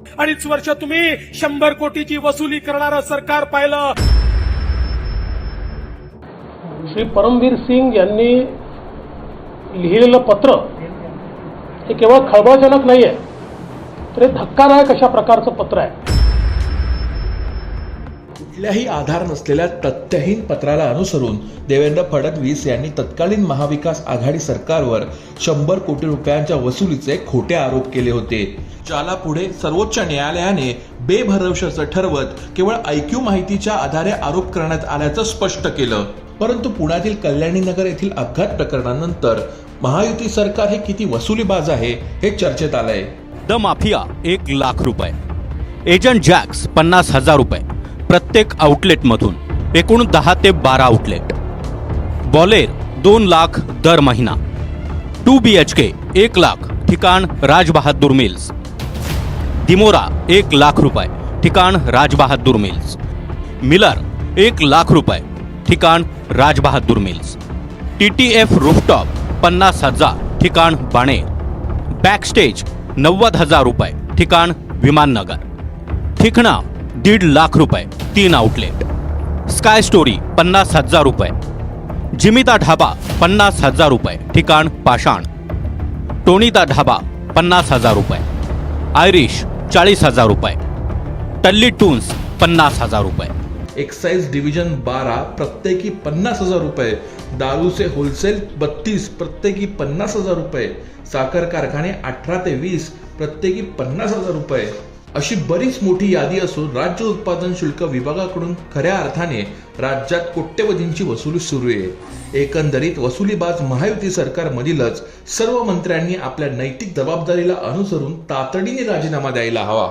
अडीच वर्ष तुम्ही शंभर कोटीची वसुली करणारं सरकार पाहिलं. श्री परमवीर सिंग यांनी लिहिलेलं पत्र हे केवळ खळबळजनक नाहीये तर हे धक्कादायक अशा प्रकारचं पत्र आहे. कुठल्याही आधार नसलेल्या तथ्यहीन पत्राला अनुसरून देवेंद्र फडणवीस यांनी तत्कालीन महाविकास आघाडी सरकारवर शंभर कोटी रुपयांच्या वसुलीचे खोटे आरोप केले होते. ज्याला पुढे सर्वोच्च न्यायालयाने बेभरवशाचं ठरवत केवळ ऐक्यू माहितीच्या आधारे आरोप करण्यात आल्याचं स्पष्ट केलं. परंतु पुण्यातील कल्याणी नगर येथील अपघात प्रकरणानंतर महायुती सरकार हे किती वसुलीबाज आहे हे चर्चेत आलंय. द माफिया एक लाख रुपये. एजंट जॅक्स पन्नास हजार रुपये. प्रत्येक आउटलेटमधून एकूण दहा ते बारा आउटलेट बॉलेर दोन लाख दर महिना. टू बी एच के एक लाख ठिकाण राजबहादूर मिल्स. दिमोरा एक लाख रुपये ठिकाण राजबहादूर मिल्स. मिलर एक लाख रुपये ठिकाण Rajbahadur mills. T T F rooftop पन्नास हजार ठिकाण बाणे बॅकस्टेज नव्वद हजार रुपये ठिकाण विमाननगर. ठिकणा दीड लाख रुपये तीन आउटलेट स्काय स्टोरी पन्नास हजार रुपये. जिमिता ढाबा पन्नास हजार रुपये. ठिकाण पाषाण. टोनिता ढाबा पन्नास हजार रुपये. आयरिश चाळीस हजार रुपये. टल्ली टून्स पन्नास हजार रुपये. एक्साइज डिव्हिजन बारा प्रत्येकी पन्नास हजार रुपये. दारूचे होलसेल बत्तीस प्रत्येकी पन्नास हजार रुपये. साखर कारखाने अठरा ते वीस प्रत्येकी पन्नास हजार रुपये. अशी बरीच मोठी यादी असून राज्य उत्पादन शुल्क विभागाकडून खऱ्या अर्थाने राज्यात कोट्यवधींची वसुली सुरू आहे. एकंदरीत वसुलीबाज महायुती सरकारमधीलच सर्व मंत्र्यांनी आपल्या नैतिक जबाबदारीला अनुसरून तातडीने राजीनामा द्यायला हवा.